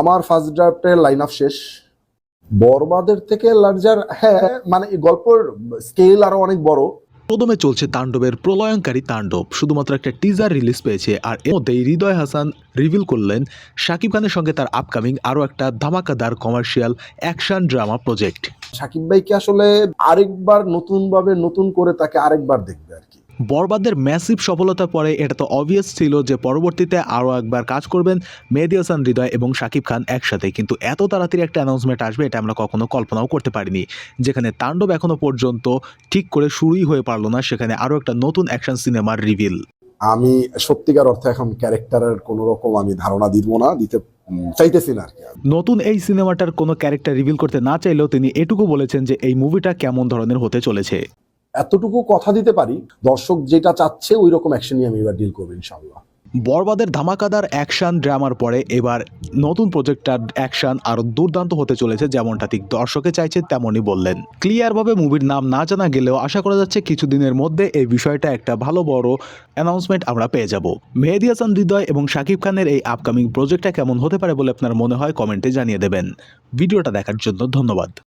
আমার first ড্রাফটের line up শেষ। বরবাদের থেকে লার্জার হ্যাঁ মানে এই গল্পের স্কেল আরও অনেক বড়। প্রথমে চলছে তাণ্ডবের প্রলয়ঙ্কারী তাণ্ডব। শুধুমাত্র একটা টিজার রিলিজ পেয়েছে আর এর মধ্যেই হৃদয় হাসান রিভিল করলেন শাকিব খানের সঙ্গে তার আপকামিং আরও একটা ধামাকাদার commercial action drama project Shakib ভাইকে আসলে আরেকবার নতুনভাবে নতুন করে তাকে আরেকবার দেখবে আর কি? বরবাদের ম্যাসিভ সফলতার পরে এটা তো অবভিয়াস ছিল যে পরবর্তীতে আরও একবার কাজ করবেন মেহেদি হাসান হৃদয় এবং শাকিব খান একসাথে। কিন্তু এত তাড়াতাড়ি একটা অ্যানাউন্সমেন্ট আসবে এটা আমরা কখনো কল্পনাও করতে পারিনি। যেখানে তাণ্ডব এখনও পর্যন্ত ঠিক করে শুরুই হয়ে পারল না সেখানে আরও একটা নতুন অ্যাকশন সিনেমার রিভিল আমি সত্যিকার অর্থে এখন ক্যারেক্টারের কোন রকম আমি ধারণা দিব না দিতে চাইতেছি না নতুন এই সিনেমাটার কোনো ক্যারেক্টার রিভিল করতে না চাইলেও তিনি এটুকু বলেছেন যে এই মুভিটা কেমন ধরনের হতে চলেছে। এতটুকু কথা দিতে পারি, দর্শক যেটা চাচ্ছে ওই রকম অ্যাকশনই আমি এবার ডিল করব ইনশাল্লাহ বরবাদের ধামাকাদার অ্যাকশন ড্রামার পরে এবার নতুন প্রজেক্টটার অ্যাকশন আরও দুর্দান্ত হতে চলেছে যেমনটা ঠিক দর্শকে চাইছে তেমনই বললেন। ক্লিয়ারভাবে মুভির নাম না জানা গেলেও আশা করা যাচ্ছে কিছুদিনের মধ্যে এই বিষয়টা একটা ভালো বড় অ্যানাউন্সমেন্ট আমরা পেয়ে যাব। মেহেদি হাসান হৃদয় এবং শাকিব খানের এই আপকামিং প্রজেক্টটা কেমন হতে পারে বলে আপনার মনে হয় কমেন্টে জানিয়ে দেবেন। ভিডিওটা দেখার জন্য ধন্যবাদ।